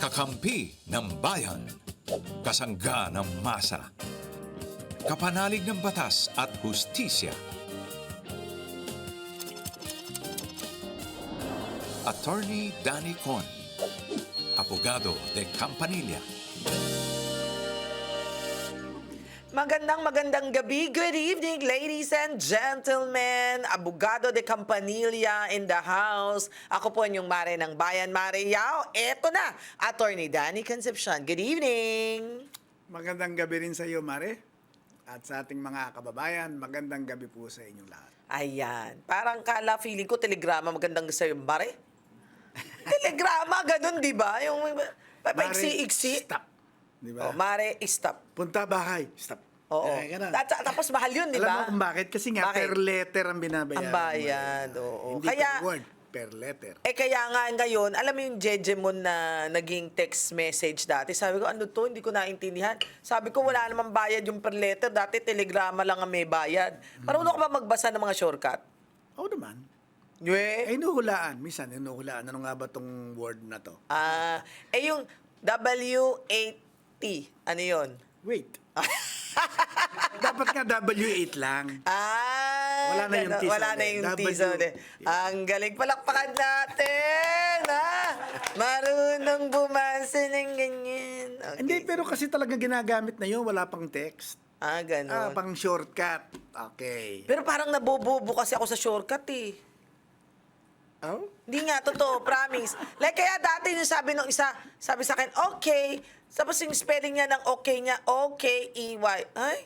Kakampi ng bayan. Kasangga ng masa. Kapanalig ng batas at hustisya. Attorney Danny Con. Abogado de Campanilla. Magandang magandang gabi. Good evening, ladies and gentlemen. Abogado de Campanilla in the house. Ako po yung Mare ng Bayan, Mare Yao. Na, Attorney Danny Concepcion. Good evening. Magandang gabi rin sa iyo, Mare. At sa ating mga kababayan, magandang gabi po sa inyong lahat. Ayan. Parang kala, feeling ko, telegrama magandang sa'yo, Mare. telegrama, ganun, di ba? Yung papaiksi-iksi. Stop. Di ba? Oh, Mare, stop. Punta bahay. Stop. Oo. Ay, ganun. At- tapos mahal yun, di Alam ba? mo kung bakit? Kasi nga, Bakit? per letter ang binabayaran. Ang mo, bayad, oo. Hindi Kaya- per word, per letter. Eh kaya nga ngayon, alam mo yung Jejemon na naging text message dati. Sabi ko, ano to? Hindi ko naintindihan. Sabi ko, wala namang bayad yung per letter. Dati telegrama lang ang may bayad. Marunong ka ba magbasa ng mga shortcut? Oo naman. Ywe? Ay, inuhulaan. Minsan, inuhulaan. Ano nga ba tong word na to? Ah, eh yung W8T, ano yun? Wait. Dapat nga W8 lang. Ah, Wala na yung gano- T Wala na uli. yung W. sa uli. Ang galing. Palakpakan natin, ha? Marunong bumasa ng ganyan. Okay. Hindi, pero kasi talaga ginagamit na yun. Wala pang text. Ah, Ah, ganun. pang shortcut. Okay. Pero parang nabobobo kasi ako sa shortcut eh. Oh? Hindi nga, totoo, promise. Like, kaya dati yung sabi nung isa, sabi sa akin, okay. Tapos yung spelling niya ng okay niya, O-K-E-Y. Ay,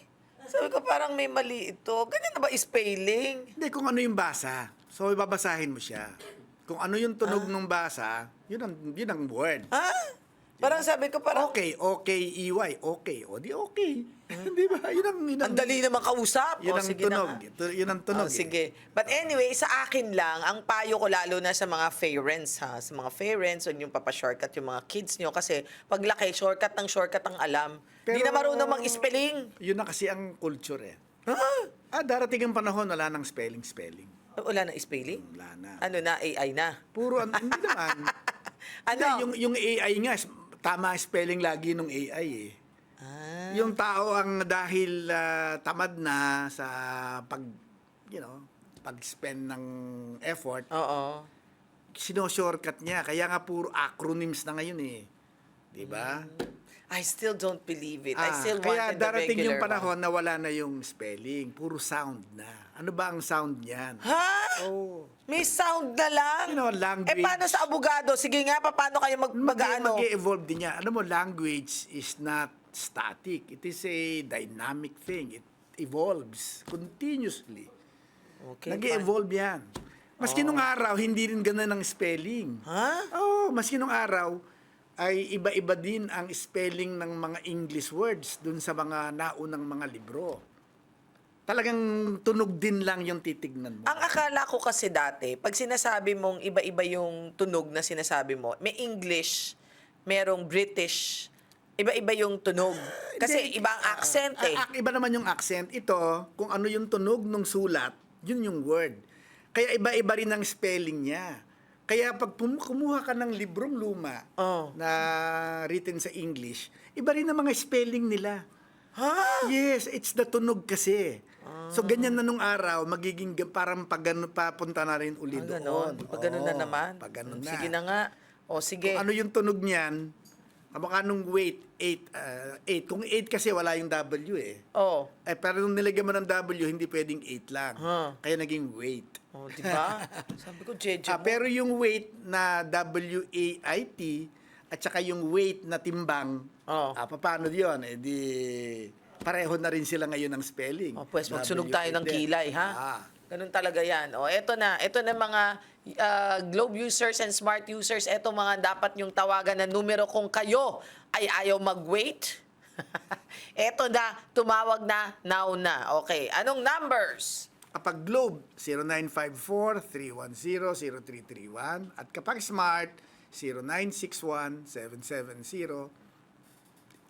sabi ko parang may mali ito. Ganyan na ba spelling? Hindi, kung ano yung basa. So, ibabasahin mo siya. Kung ano yung Ah. tunog ng basa, yun ang, yun ang word. Ha? Parang sabi ko parang, Okay, okay, EY, okay. O di okay. Di ba? Yun ang, yun ang, ang dali naman kausap. yun O, ang sige tunog. na nga. Ito- Yun ang tunog. Oh, eh. sige. But anyway, sa akin lang, ang payo ko lalo na sa mga parents ha, sa mga parents, huwag yung papashortcut yung mga kids nyo kasi paglaki, shortcut ng shortcut ang alam. Hindi na marunong mag-spelling. Yun na kasi ang culture eh. Ah, darating ang panahon, wala nang spelling-spelling. Wala na spelling? Wala na. Ano na, AI na? Puro, an- hindi naman. Ano? Hindi, yung, yung AI nga, tama ang spelling lagi nung AI eh. Ah. Yung tao ang dahil ah, tamad na sa pag, you know, pag-spend ng effort, Oo. sino-shortcut niya. Kaya nga puro acronyms na ngayon eh. Di ba? I still don't believe it. I Ah, still kaya wanted the darating regular yung panahon one. na wala na yung spelling. Puro sound na. Ano ba ang sound niyan? Ha? Oh. May sound na lang? You know, language. Eh, paano sa abogado? Sige nga, pa, paano kayo mag, mag ano? Mag-evolve din yan. Ano mo, language is not static. It is a dynamic thing. It evolves continuously. Okay, Nag-evolve yan. Maski nung araw, hindi rin ganun ang spelling. Ha? Oo, maski nung araw, ay iba-iba din ang spelling ng mga English words dun sa mga naunang mga libro. Talagang tunog din lang yung titignan mo. Ang akala ko kasi dati, pag sinasabi mong iba-iba yung tunog na sinasabi mo, may English, merong British, iba-iba yung tunog. Kasi Hindi, iba ang accent eh. Ah, ah, iba naman yung accent. Ito, kung ano yung tunog ng sulat, yun yung word. Kaya iba-iba rin ang spelling niya. Kaya pag pum- kumuha ka ng librong luma Oh. na written sa English, iba rin ang mga spelling nila. Ha? Yes, it's the tunog kasi. So ganyan na nung araw, magiging ga- parang pag ganun, papunta na rin uli Ah, doon. ganon. Pag ganun na Oo, naman. Pag ganun na. Sige na nga. O sige. Kung ano yung tunog niyan, kamukha nung weight, 8. 8. Kung 8 kasi wala yung W eh. Oh. Eh, pero nung nilagyan mo ng W, hindi pwedeng 8 lang. Huh. Kaya naging weight. Oh, di ba? Sabi ko, Jeje Ah, mo. pero yung weight na W-A-I-T at saka yung weight na timbang, Oh. ah, paano yun? Eh, di pareho na rin sila ngayon ng spelling. Oh, pues magsunog tayo ng kilay, ha? Ah. Ganun talaga yan. O, eto na. Eto na mga uh, Globe users and smart users. Eto mga dapat yung tawagan na numero kung kayo ay ayaw mag-wait. eto na, tumawag na, now na. Okay, anong numbers? Kapag Globe, 0954-310-0331. At kapag Smart,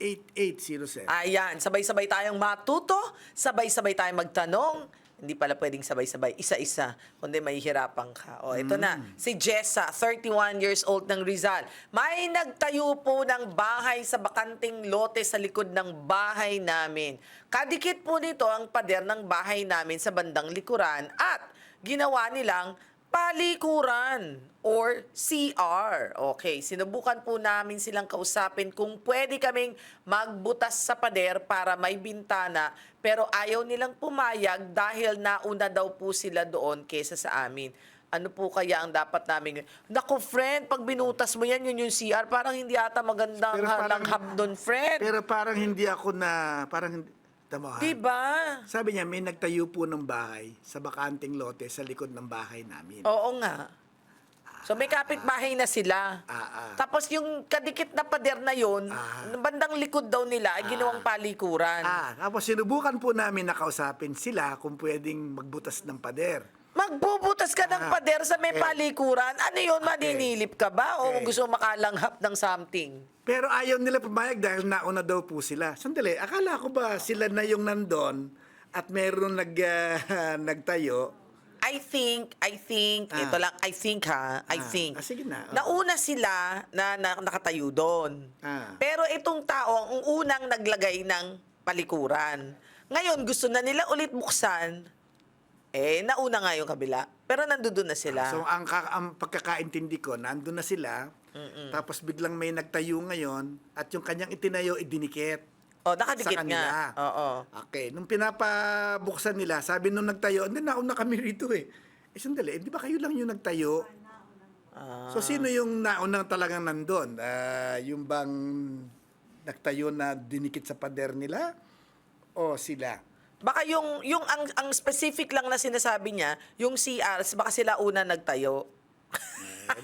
0961-770-8807. Ayan, sabay-sabay tayong matuto, sabay-sabay tayong magtanong Hindi pala pwedeng sabay-sabay, isa-isa, kundi mahihirapan ka. O, ito na. Mm. Si Jessa, 31 years old ng Rizal. May nagtayo po ng bahay sa bakanting lote sa likod ng bahay namin. Kadikit po nito ang pader ng bahay namin sa bandang likuran at ginawa nilang palikuran or CR. Okay, sinubukan po namin silang kausapin kung pwede kaming magbutas sa pader para may bintana pero ayaw nilang pumayag dahil nauna daw po sila doon kesa sa amin. Ano po kaya ang dapat namin? Naku, friend, pag binutas mo yan, yun yung CR, parang hindi ata magandang Pero parang- doon, friend. Pero parang hindi ako na, parang hindi, tama ha? diba? Sabi niya, may nagtayo po ng bahay sa bakanting lote sa likod ng bahay namin. Oo nga. So may kapitbahay na sila. Ah, ah. Tapos yung kadikit na pader na yun, Ah. bandang likod daw nila ay ginawang palikuran. Ah, tapos sinubukan po namin nakausapin sila kung pwedeng magbutas ng pader. Magbubutas ka ng Ah, pader sa may okay. palikuran. Ano yun, maninilip ka ba? O Okay. gusto mo makalanghap ng something? Pero ayaw nila pumayag dahil nauna daw po sila. Sandali, akala ko ba sila na yung nandon at meron nag, ah, nagtayo? I think, I think, Ah. ito lang, I think ha, I Ah, think. ah, sige na. Nauna sila na, na nakatayo doon. Ah. Pero itong tao, ang unang naglagay ng palikuran. Ngayon, gusto na nila ulit buksan. Eh, nauna nga yung kabila. Pero nandoon na sila. So ang, ka- ang pagkakaintindi ko, nandun na sila, tapos biglang may nagtayo ngayon at yung kanyang itinayo, idinikit. oh, nakadikit sa nga. Oo. Okay, nung pinapabuksan nila, sabi nung nagtayo, hindi nauna kami rito eh. Eh sandali, eh, di ba kayo lang yung nagtayo? Ah. So sino yung naunang talagang nandun? Ah, yung bang nagtayo na dinikit sa pader nila? O sila? Baka yung, yung ang, ang specific lang na sinasabi niya, yung CRs, baka sila una nagtayo.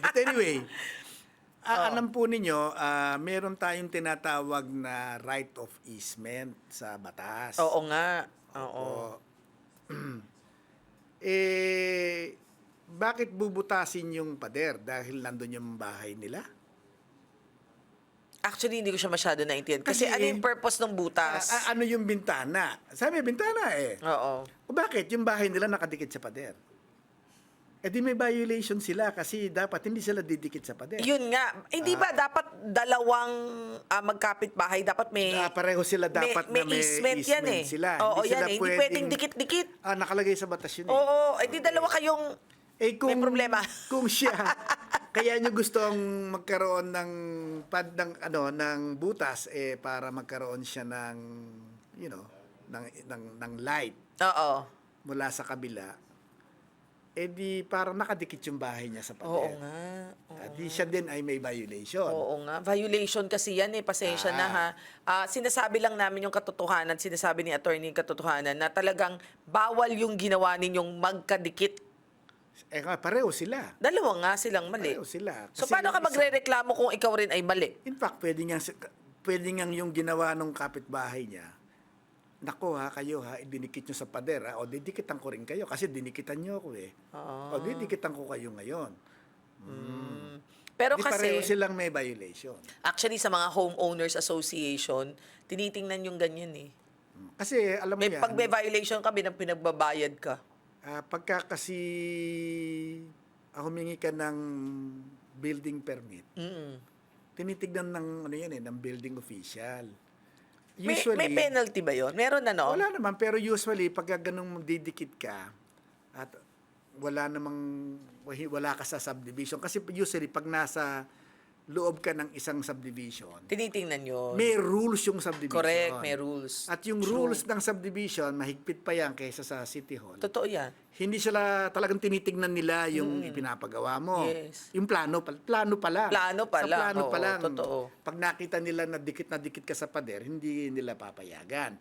But anyway, a- alam po ninyo, ah, meron tayong tinatawag na right of easement sa batas. Oo nga. Oo. Eh, bakit bubutasin yung pader? Dahil nandun yung bahay nila? Actually, hindi ko siya masyado naintindihan. Kasi, Kasi, ano yung purpose ng Ah, butas? ah, ano yung bintana? Sabi, bintana eh. Oo. O bakit? Yung bahay nila nakadikit sa pader. Eh di may violation sila kasi dapat hindi sila didikit sa pader. Yun nga. Hindi ba dapat dalawang ah, magkapit bahay? Dapat may... Ah, pareho sila dapat may, na may easement, yan eh. sila. Oo, Hindi yan sila eh. Hindi pwedeng- pwedeng dikit-dikit. Ah, nakalagay sa batas yun eh. Oo, eh di dalawa kayong... Eh kung May problema. kung siya kaya niyo gustong magkaroon ng pad ng ano ng butas eh para magkaroon siya ng you know ng ng, ng light Oo. mula sa kabila. Eh di parang nakadikit yung bahay niya sa pader. Oo nga. Oo. At di siya din ay may violation. Oo nga. Violation kasi yan eh. Pasensya na Ah. ha. Ah, sinasabi lang namin yung katotohanan, sinasabi ni attorney yung katotohanan na talagang bawal yung ginawa ninyong magkadikit. Eh nga, pareho sila. Dalawa nga silang mali. Pareho sila. So Kasi paano ka magre-reklamo kung ikaw rin ay mali? In fact, pwede nga, pwede nga yung ginawa ng kapitbahay niya. Nako ha, kayo ha, idinikit nyo sa pader ha. O didikitan ko rin kayo kasi dinikitan nyo ako eh. Oo. O didikitan ko kayo ngayon. Pero Di pareho kasi, silang may violation. actually sa mga homeowners association, tinitingnan yung ganyan eh. Kasi alam mo May, yan, pag may violation ka, pinagbabayad ka. Ah, pagka kasi ah, humingi ka ng building permit, Mm. tinitignan ng ano yan eh, ng building official. May, may penalty ba yon? Meron na no? Wala naman, pero usually, pagka ganun didikit ka, at wala namang, wala ka sa subdivision. Kasi usually, pag nasa loob ka ng isang subdivision, Tinitingnan yun. may rules yung subdivision. Correct, may rules. At yung True. rules ng subdivision, mahigpit pa yan kaysa sa City Hall. Totoo yan. Hindi sila talagang tinitignan nila yung ipinapagawa mo. Yes. Yung plano pa, plano pa lang. Plano pa sa lang, plano pa oo, lang. totoo. Pag nakita nila na dikit na dikit ka sa pader, hindi nila papayagan.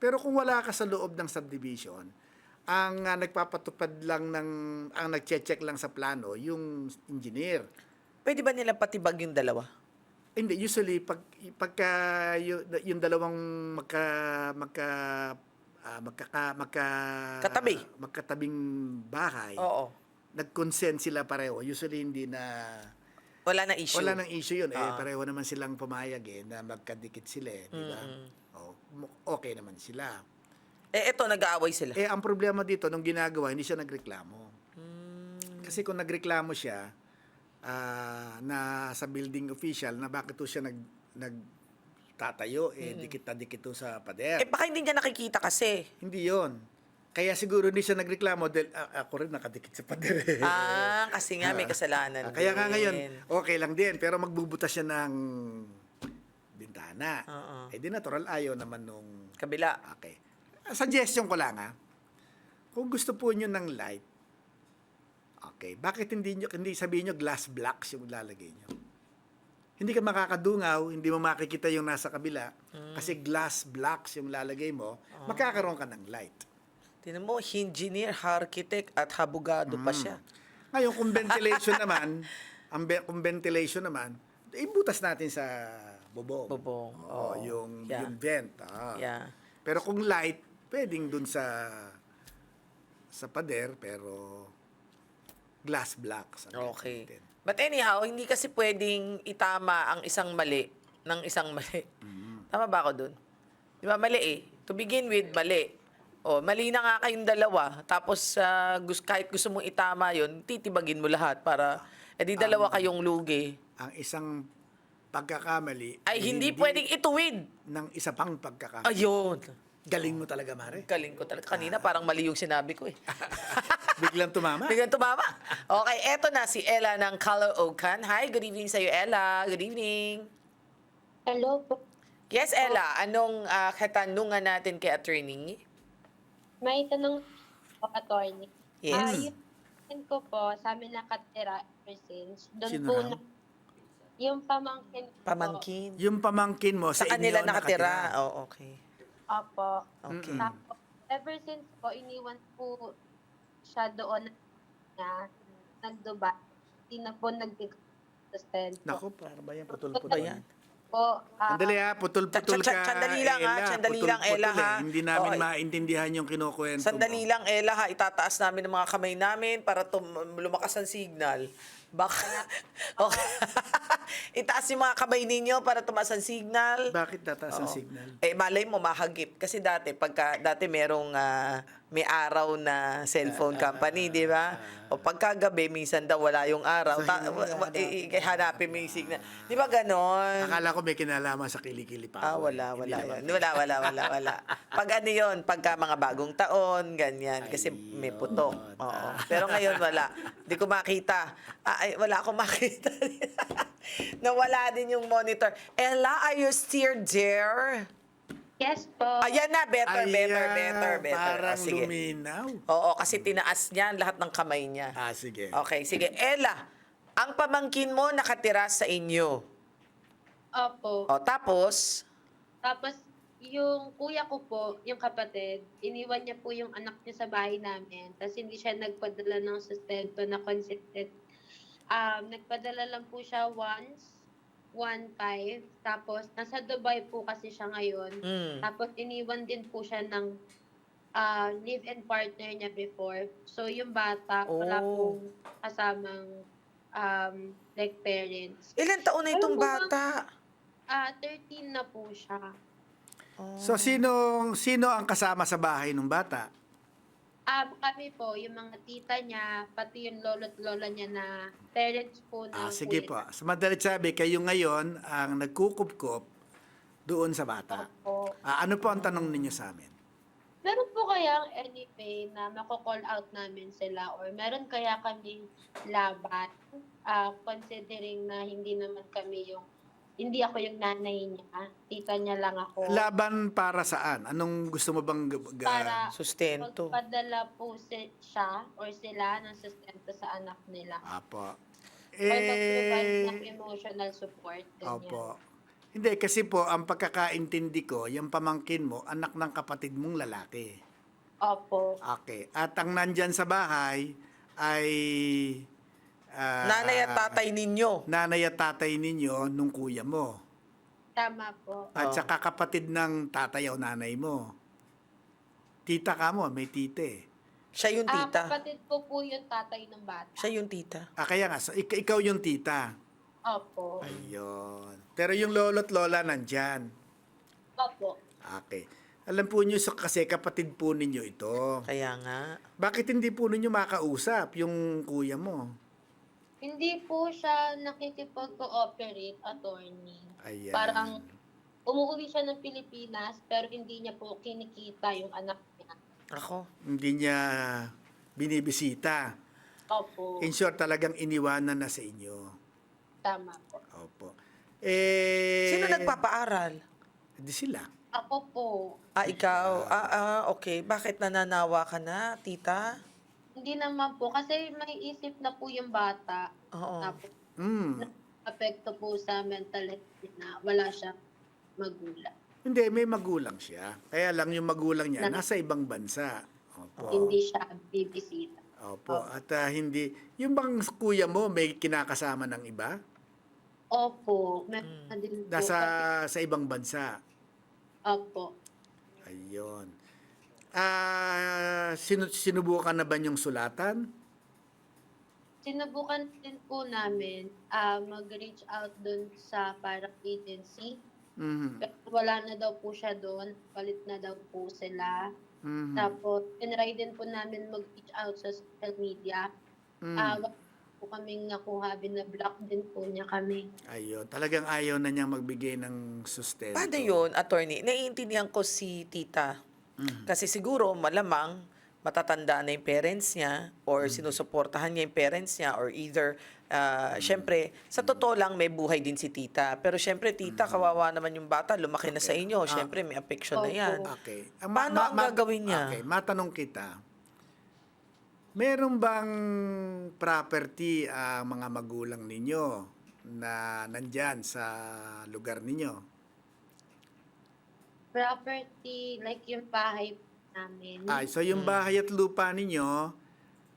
Pero kung wala ka sa loob ng subdivision, ang ah, nagpapatupad lang ng ang nagche-check lang sa plano yung engineer. Pwede ba nila patibag yung dalawa? Hindi usually pag pagka yung, yung dalawang magka magka ah, magkaka magka Katabi. magkatabing bahay. Oo. nag-consent sila pareho. Usually hindi na Wala na issue. wala nang issue 'yun eh Ah. pareho naman silang pumayag eh na magkadikit sila eh, di ba? Oh, mo- okay naman sila. Eh, eto, nag-aaway sila. Eh, ang problema dito, nung ginagawa, hindi siya nagreklamo. Kasi kung nagreklamo siya, ah, na sa building official, na bakit to siya nag, nagtatayo, eh, dikit na dikit to sa pader. Eh, baka hindi niya nakikita kasi. Hindi yon. Kaya siguro hindi siya nagreklamo dahil ah, ako rin nakadikit sa pader. eh. Ah, kasi nga may Ah, kasalanan Kaya nga ngayon, okay lang din. Pero magbubutas siya ng bintana. Oo. Eh di natural ayaw naman nung... Kabila. Okay. Suggestion ko lang ha. Kung gusto po nyo ng light, okay, bakit hindi nyo, hindi sabihin nyo glass blocks yung lalagay nyo? Hindi ka makakadungaw, hindi mo makikita yung nasa kabila, kasi glass blocks yung lalagay mo, magkakaroon ka ng light. Tinan mo, engineer, architect, at habugado pa siya. Ngayon, kung ventilation naman, ang be- kung ventilation naman, ibutas natin sa bubong. Bubong, Oo, oo. yung, Yeah. yung vent. ah. Yeah. Pero kung light, pwedeng dun sa sa pader, pero glass blocks. ang Okay. But anyhow, hindi kasi pwedeng itama ang isang mali ng isang mali. Tama ba ako dun? Di ba mali eh? To begin with, mali. O, mali na nga kayong dalawa. Tapos, gus- kahit gusto mong itama yon titibagin mo lahat para, edi dalawa kayong lugi. Ang isang pagkakamali Ay, hindi, pwedeng ituwid. ng isa pang pagkakamali. Ayun. Galing mo talaga, Mare. Galing ko talaga. Kanina parang mali yung sinabi ko eh. Biglang tumama. Bigyan tumama. Okay, eto na si Ella ng Color Okan. Hi, good evening sa'yo, Ella. Good evening. Hello po. Yes, Ella. Anong ah, katanungan natin kay attorney? May tanong po, attorney. Yes. Ah, yung pamangkin ko po, sa amin nakatira ever since. Doon Sino po raw? na, yung pamangkin ko Pamangkin. Yung pamangkin mo Sa sa, kanila inyo nakatira. Oh, okay. Po. Opo. Okay. Tapos, ever since po, iniwan po siya doon na nag-Dubai. Hindi na po nag-sustento. Naku, para ba yan? Putol-putol. yan? Po, ah, Sandali ha, putol-putol Cha- cha- ka, sandali lang, ha? Sandali lang, Putol-putol Ella, eh. ha? Hindi namin Oo. maintindihan yung kinukwento Sandali mo. lang, Ella, ha. Itataas namin ang mga kamay namin para tum- lumakas ang signal. Baka... okay. Itaas yung mga kamay ninyo para tumaas ang signal. Bakit tataas ang Oo. signal? Eh, malay mo, mahagip. Kasi dati, pagka, dati merong ah, may araw na cellphone company, di ba? O pagkagabi, minsan daw wala yung araw. So, Ta- wa- wa- hanapin. i- i- hanapin mo yung signal. Di ba ganon? Akala ko may kinalaman sa kilikili pa. Ah, wala, eh. wala yan. naman. Wala, wala, wala, wala. Pag ano yun, pagka mga bagong taon, ganyan. Kasi may putok. Oo. Pero ngayon, wala. Hindi ko makita. Ah, ay, wala akong makita. Nawala din yung monitor. Ella, are you still there? Yes po. Ayan na, better, better, Ayan, better, better. Parang Ah, sige. luminaw. Oo, kasi tinaas niya lahat ng kamay niya. Ah, sige. Okay, sige. Ella, ang pamangkin mo nakatira sa inyo. Opo. O, tapos, Tapos, yung kuya ko po, yung kapatid, iniwan niya po yung anak niya sa bahay namin. Tapos hindi siya nagpadala ng sustento na consistent. Um, nagpadala lang po siya once, one five. Tapos, nasa Dubai po kasi siya ngayon. mm, Tapos, iniwan din po siya ng ah, live-in partner niya before. So, yung bata, wala Oh. pong kasamang um, like parents. ilan taon na itong mama. bata? Ah, 13 na po siya. Oh. So, sino, sino ang kasama sa bahay ng bata? Ah, kami po, yung mga tita niya, pati yung lolo't lola niya na parents po ng Ah, sige kuya po. Sa madalit sabi, kayo ngayon ang nagkukup-kup doon sa bata. po. Ah, ano po ang tanong ninyo sa amin? Meron po kayang anyway na mako-call out namin sila or meron kaya kaming laban ah, considering na hindi naman kami yung hindi ako yung nanay niya, tita niya lang ako. Laban para saan? Anong gusto mo bang g- ga- para Sustento. magpadala po si, siya or sila ng sustento sa anak nila. Apo. or mag-provide ng Eh, emotional support. Ganyan. opo. Hindi, kasi po, ang pagkakaintindi ko, yung pamangkin mo, anak ng kapatid mong lalaki. Opo. Okay. At ang nandyan sa bahay ay... ah, Nanay at tatay ninyo. Nanay at tatay ninyo nung kuya mo. Tama po. At Oh. saka kapatid ng tatay o nanay mo. Tita ka mo, may tita eh. Siya yung Ah, tita. kapatid ko po yung tatay ng bata. Siya yung tita. Ah, kaya nga, so, ik- ikaw yung tita. Opo. Ayun. Pero yung lolo't lola nandyan. Opo. Okay. Alam po niyo, so, kasi kapatid po ninyo ito. Kaya nga. Bakit hindi po ninyo makausap yung kuya mo? Hindi po siya nakikipag-cooperate, attorney. Ayan. Parang umuwi siya ng Pilipinas pero hindi niya po kinikita yung anak niya. Ako. Hindi niya binibisita. Opo, In short, talagang iniwanan na sa inyo. tama po. Opo. Eh, Sino nagpapaaral? Di sila. Ako po, Ah, ikaw? Ah, ah, okay. Bakit nananawa ka na, tita? Hindi naman po kasi may isip na po yung bata. Oo. Tapos Mm. apekto po sa mental health na wala siya magulang. Hindi, may magulang siya. Kaya lang yung magulang niya Na- nasa ibang bansa. Opo. Hindi siya bibisita. Opo. At ah, hindi, yung bang kuya mo may kinakasama ng iba? Opo, meron na din po. Nasa sa ibang bansa. Opo. Ayun. Ah, sinu- sinubukan na ba yung sulatan? Sinubukan din po namin ah, mag-reach out dun sa parang agency. Mhm. Pero wala na daw po siya doon. Palit na daw po sila. Mhm. Tapos, tinry din po namin mag-reach out sa social media. Mhm. Ah, wala po kaming nakuha. Binablock din po niya kami. Ayun, talagang ayaw na niyang magbigay ng sustento. Paano yun, attorney? Naiintindihan ko si tita. Kasi siguro, malamang, matatanda na yung parents niya or sinusuportahan niya yung parents niya or either, ah, syempre, sa totoo lang, may buhay din si tita. Pero syempre, tita, kawawa naman yung bata, lumaki na sa inyo. Syempre, may affection na Opo. yan. Okay. Paano ang gagawin niya? Okay, matanong kita. Meron bang property ang mga magulang ninyo na nandyan sa lugar ninyo? Property, like yung bahay namin. Ay, so yung bahay at lupa ninyo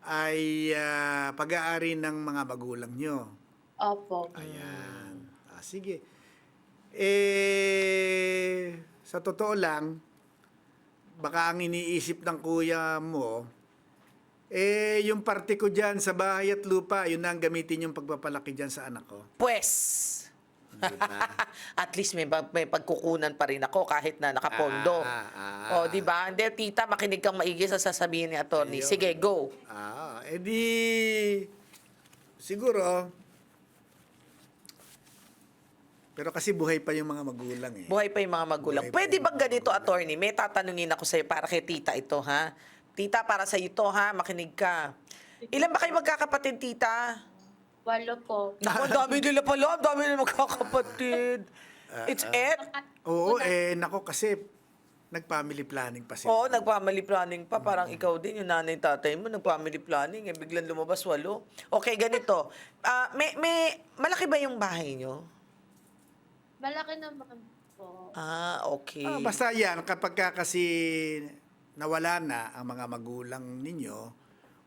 ay ah, pag-aari ng mga magulang nyo. Opo. Ayan. Ah, sige. Eh, sa totoo lang, baka ang iniisip ng kuya mo, eh, yung parte ko dyan sa bahay at lupa, yun na ang gamitin yung pagpapalaki dyan sa anak ko. Pwes! Di ba? At least may, may pagkukunan pa rin ako kahit na nakapondo. Ah, ah. oh, di ba? Hindi, tita, makinig kang maigi sa sasabihin ni attorney. Ayun. Sige, go. Ah, edi siguro pero kasi buhay pa yung mga magulang eh. Buhay pa yung mga magulang. Buhay pa Pwede yung bang mga ganito, magulang. attorney? May tatanungin ako sa'yo para kay tita ito, ha? Tita, para sa ito, ha? Makinig ka. Ilan ba kayo magkakapatid, tita? Walo po. Naku, ang dami nila pala. Ang dami nila magkakapatid. It's it? Oo, eh nako kasi nag-family planning pa sila. Oo, nag-family planning pa. Parang ikaw din, yung nanay tatay mo, nag-family planning. Eh, biglang lumabas walo. Okay, ganito. Ah, may, may, malaki ba yung bahay nyo? Malaki naman po. Ah, okay. Ah, basta yan, kapag ka kasi nawala na ang mga magulang ninyo,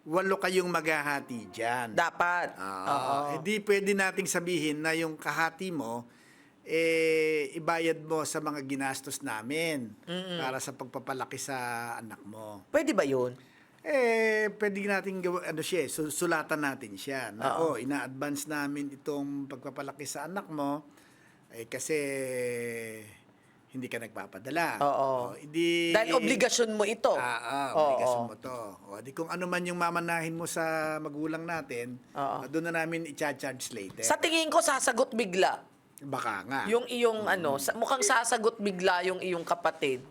walo kayong maghahati dyan. Dapat. Ah, Oo. Hindi pwede nating sabihin na yung kahati mo, eh, ibayad mo sa mga ginastos namin para sa pagpapalaki sa anak mo. Pwede ba yun? Eh, pwede natin gawa, ano siya, eh, su- sulatan natin siya. Na, Oo. oh, ina-advance namin itong pagpapalaki sa anak mo, eh, kasi hindi ka nagpapadala. Oo. O, hindi, Dahil obligasyon mo ito. Ah, ah, Oo. obligasyon mo to. O, di kung ano man yung mamanahin mo sa magulang natin, Oo. doon na namin i-charge later. Sa tingin ko, sasagot bigla. Baka nga. Yung iyong ano, sa, mukhang sasagot bigla yung iyong kapatid.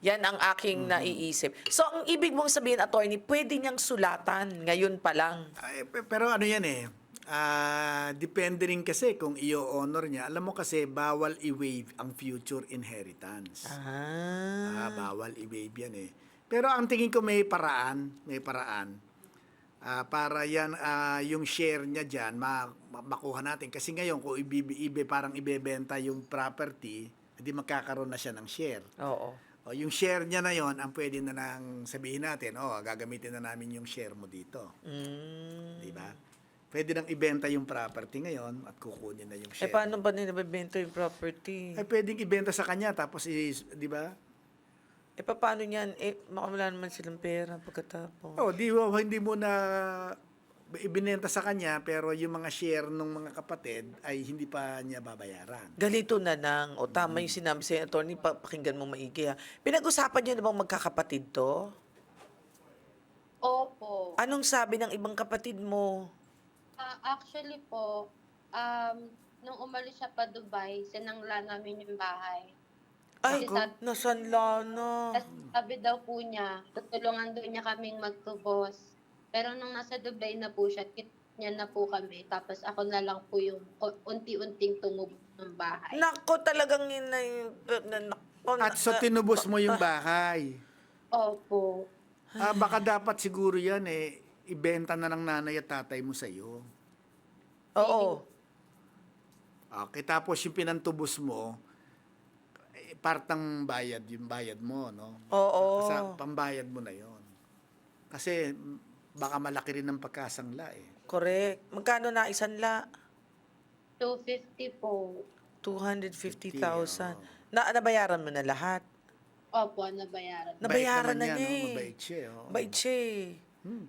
Yan ang aking naiisip. So, ang ibig mong sabihin, attorney, pwede niyang sulatan ngayon pa lang. Ay, pe- pero ano yan eh, ah, depende rin kasi kung i-honor niya. Alam mo kasi, bawal i-waive ang future inheritance. Ah. Ah, bawal i-waive yan eh. Pero ang tingin ko may paraan, may paraan. Ah, para yan, ah, yung share niya dyan, ma- ma- makuha natin. Kasi ngayon, kung ibi, ibe, parang ibebenta yung property, hindi magkakaroon na siya ng share. Oo. O, yung share niya na yon ang pwede na nang sabihin natin, oh, gagamitin na namin yung share mo dito. Mm. Di ba? Pwede nang ibenta yung property ngayon at kukunin na yung Eh, share. paano ba nilabibenta yung property? Ay, pwedeng ibenta sa kanya tapos, i- di ba? Eh, paano niyan? Eh, baka wala naman silang pera pagkatapos. Oh, di ba, hindi mo na ibinenta sa kanya pero yung mga share ng mga kapatid ay hindi pa niya babayaran. Ganito na lang. O tama yung sinabi sa attorney, pa- pakinggan mo maigi ha. Pinag-usapan niyo na bang magkakapatid to? Opo. Anong sabi ng ibang kapatid mo? Ah, actually po, um, nung umalis siya pa Dubai, sinangla namin yung bahay. Ay, Kasi sabi- nasanla na. Tapos sabi daw po niya, tutulungan daw niya kaming magtubos. Pero nung nasa Dubai na po siya, kit niya na po kami. Tapos ako na lang po yung unti-unting tumubos ng bahay. Nako talagang ina na, nako, At so na- tinubos mo yung bahay. Opo. Ah, baka dapat siguro yan eh, ibenta na ng nanay at tatay mo sa iyo. Oo. Okay, tapos yung pinantubos mo, eh, partang bayad, yung bayad mo, no? Oo. Sa pambayad mo na yon. Kasi baka malaki rin ang pagkasangla eh. Correct. Magkano na isanla? 250 po. 250,000. oo. Na nabayaran mo na lahat. Opo, nabayaran. Nabayaran Bait na naman niya yan, eh. no? Mabait siya, eh, oh. Bait siya eh.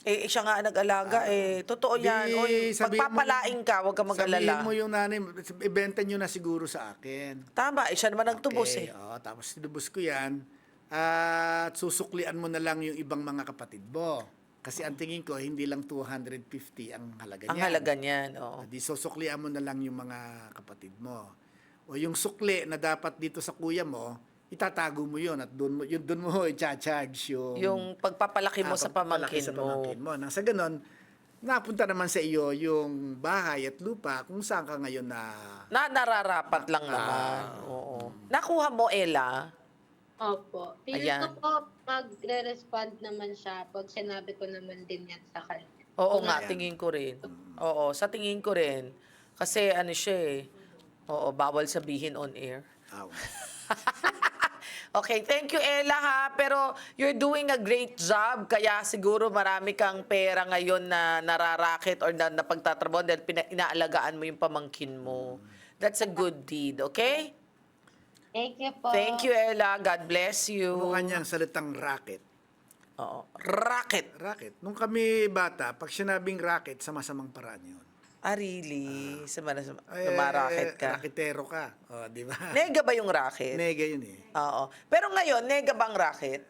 Eh, siya nga ang nag-alaga eh. Totoo Di, yan. Oy, sabihin mo- pagpapalain ka, huwag ka mag-alala. Sabihin mo yung nanay, ibenta nyo na siguro sa akin. Tama, eh, siya naman nagtubos okay, eh. oh, tapos tinubos ko yan. At susuklian mo na lang yung ibang mga kapatid mo. Kasi ang tingin ko, hindi lang 250 ang halaga Ang niyan. halaga niyan, oo. Di susuklian mo na lang yung mga kapatid mo. O yung sukli na dapat dito sa kuya mo, itatago mo yun at doon mo yun doon mo i-charge yung Yung pagpapalaki mo ah, sa pamangkin sa mo. pamangkin mo. Nang sa ganun, napunta naman sa iyo yung bahay at lupa kung saan ka ngayon na Na nararapat lang Ah. naman. Oo. Nakuha mo, Ella? Opo. Feeling Ayan. ko po, magre-respond naman siya pag sinabi ko naman din yan sa kanya. Oo Kung nga, Ayan. tingin ko rin. Oo, sa tingin ko rin. Kasi ano siya eh. Oo, bawal sabihin on air. Aw. Okay, thank you Ella ha. Pero you're doing a great job. Kaya siguro marami kang pera ngayon na nararakit or na napagtatrabaho dahil pina- inaalagaan mo yung pamangkin mo. That's a good deed, okay? Thank you po. Thank you Ella. God bless you. Ano kanyang salitang racket? Oo. Racket. Racket. Nung kami bata, pag sinabing racket, sa masamang paraan yun. Ah, really? Sa mana sa Eh, racket ka. Raketero ka. O, di ba? Nega ba yung racket? Nega yun eh. Oo. Pero ngayon, nega bang racket?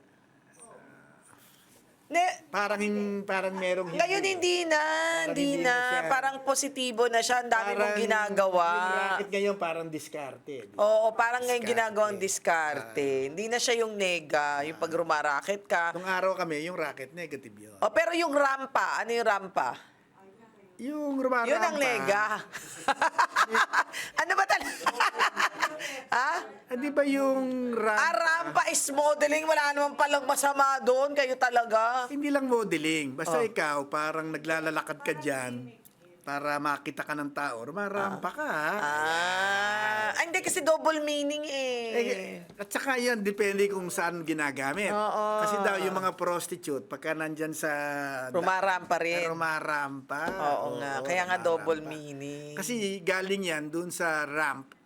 Ne Parang, hin- parang merong ngayon hindi na, Parang hindi hindi na. na siya. Parang positibo na siya. Ang dami mong Parang ginagawa. Yung racket ngayon parang diskarte. di ba? Oo, parang ngayon Diskarte. ginagawang diskarte. hindi na siya yung nega, yung pag rumaraket ka. Nung araw kami, yung racket, negative yun. O, pero yung rampa, ano yung rampa? Yung rumarampa. Yun ang nega. ano ba talaga? ha? Ah, di ba yung rampa? Ah, rampa is modeling. Wala naman palang masama doon. Kayo talaga. Hindi lang modeling. Oh. Basta ikaw, parang naglalalakad ka dyan para makita ka ng tao. Rumarampa ka. ha? Ah, ah, hindi kasi double meaning eh. Eh, at saka yan, depende kung saan ginagamit. Oo. Kasi daw yung mga prostitute, pagka nandyan sa... Rumarampa rin. Rumarampa. Oo nga, kaya nga double rumarampa. meaning. Kasi galing yan dun sa ramp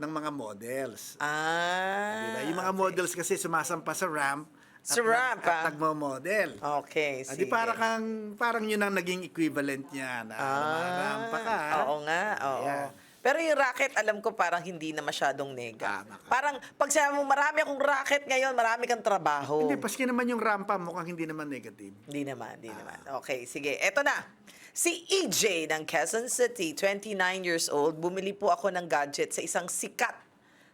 ng mga models. ah. Diba? Yung mga models kasi sumasampa sa ramp at, Sa ramp, nag- ah. at nagmo-model. Okay, Ah, sige. di para kang, parang yun ang naging equivalent niya na rumarampa ka. Ah, Oo nga, oo. Ayan. Pero yung racket, alam ko parang hindi na masyadong nega. Tama ka. Parang pag sinabi mo, marami akong racket ngayon, marami kang trabaho. Hindi, paski naman yung rampa, mukhang hindi naman negative. Hindi naman, hindi naman. Okay, sige. Eto na. Si EJ ng Quezon City, 29 years old, bumili po ako ng gadget sa isang sikat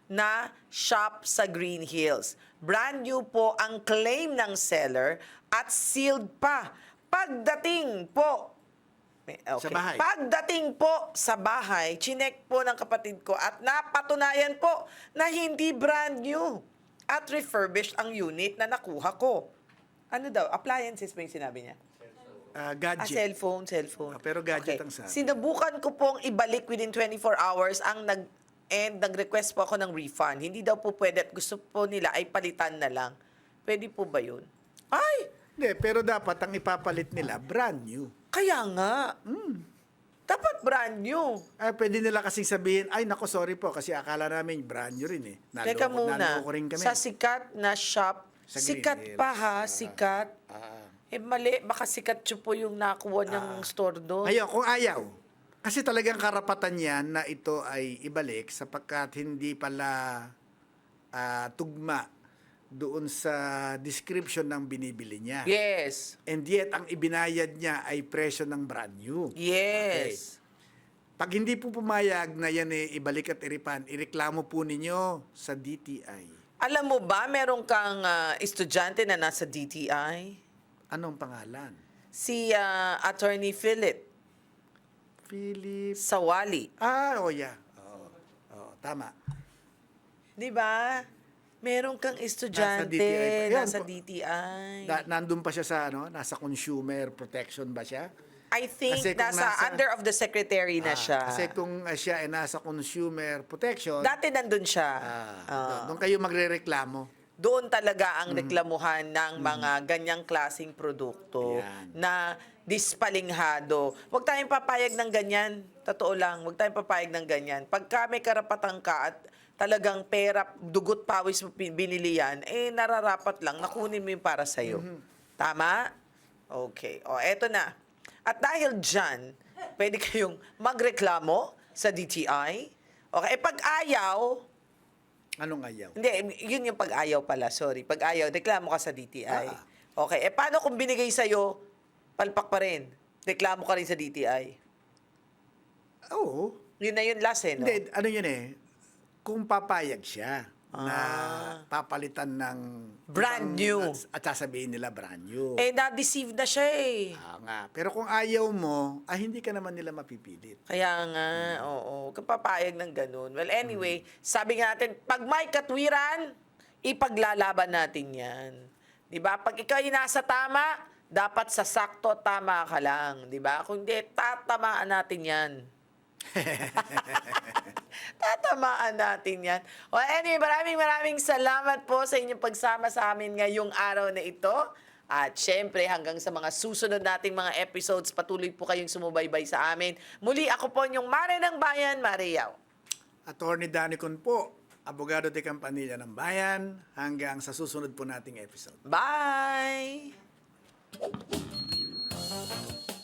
na shop sa Green Hills. Brand new po ang claim ng seller at sealed pa. Pagdating po, may- okay. Sa bahay. Pagdating po sa bahay, chinek po ng kapatid ko at napatunayan po na hindi brand new at refurbished ang unit na nakuha ko. Ano daw? Appliances ba yung sinabi niya? Ah, Ah, gadget. cellphone, cellphone. Ah, pero gadget ang sabi. Sinubukan ko pong ibalik within 24 hours ang nag and nag-request po ako ng refund. Hindi daw po pwede at gusto po nila ay palitan na lang. Pwede po ba yun? Ay! Hindi, pero dapat ang ipapalit nila, brand new. Kaya nga. Dapat brand new. Ay, pwede nila kasing sabihin, ay, nako, sorry po, kasi akala namin brand new rin eh. Naloko, Teka muna. naloko rin kami. Sa sikat na shop, Sa Green sikat Hills. pa ha, Ah. sikat. Ah. Eh mali, baka sikat po yung nakuha niyang store doon. Ngayon, kung ayaw, kasi talagang karapatan niya na ito ay ibalik sapagkat hindi pala ah, tugma doon sa description ng binibili niya. Yes. And yet, ang ibinayad niya ay presyo ng brand new. Yes. Pag hindi po pumayag na yan eh, ibalik at iripan, ireklamo po ninyo sa DTI. Alam mo ba, meron kang ah, estudyante na nasa DTI? Anong pangalan? Si ah, Attorney Philip Philip... Sawali. Ah, oh yeah. Oo, Oo, tama. Di ba? Meron kang estudyante DTI. nasa Ayan, DTI. Da, nandun pa siya sa ano, nasa consumer protection ba siya? I think Kasi kung nasa, nasa- under of the secretary na Ah, siya. Kasi kung uh, siya ay nasa consumer protection, Dati nandun siya. ah, Ah. doon kayo magrereklamo. doon talaga Mm. ang reklamuhan ng mga ganyang klasing produkto Yan. na dispalinghado. Huwag tayong papayag ng ganyan. Totoo lang, huwag tayong papayag ng ganyan. Pagka may karapatan ka at talagang pera, dugot pawis mo binili yan, eh nararapat lang, nakunin mo yung para sa'yo. Mm-hmm. Tama? Okay. O, eto na. At dahil dyan, pwede kayong magreklamo sa DTI. Okay, eh pag ayaw, Anong ayaw? hindi, yun yung pag-ayaw pala. Sorry. Pag-ayaw, reklamo ka sa DTI. Ah. Okay. Eh, paano kung binigay sa'yo, palpak pa rin? Reklamo ka rin sa DTI. Oo. Yun na yun last eh, no? Hindi, ano yun eh, kung papayag siya na Ah. papalitan ng Brand ibang- new. At, at sasabihin nila brand new. Eh, na-deceive na siya eh. Ah, nga. Pero kung ayaw mo, ah, hindi ka naman nila mapipilit. Kaya nga, oo. Kapapayag ng ganun. Well, anyway, sabi nga natin, pag may katwiran, ipaglalaban natin yan. Di ba? Pag ikaw ay nasa tama, dapat sa sakto tama ka lang. Di ba? Kung hindi, tatamaan natin yan. Tatamaan natin yan. O anyway, maraming maraming salamat po sa inyong pagsama sa amin ngayong araw na ito. At syempre, hanggang sa mga susunod nating mga episodes, patuloy po kayong sumubaybay sa amin. Muli, ako po yung Mare ng Bayan, Mariaw. Attorney Danicon po, abogado de Campanilla ng Bayan, hanggang sa susunod po nating episode. Bye! Thank you.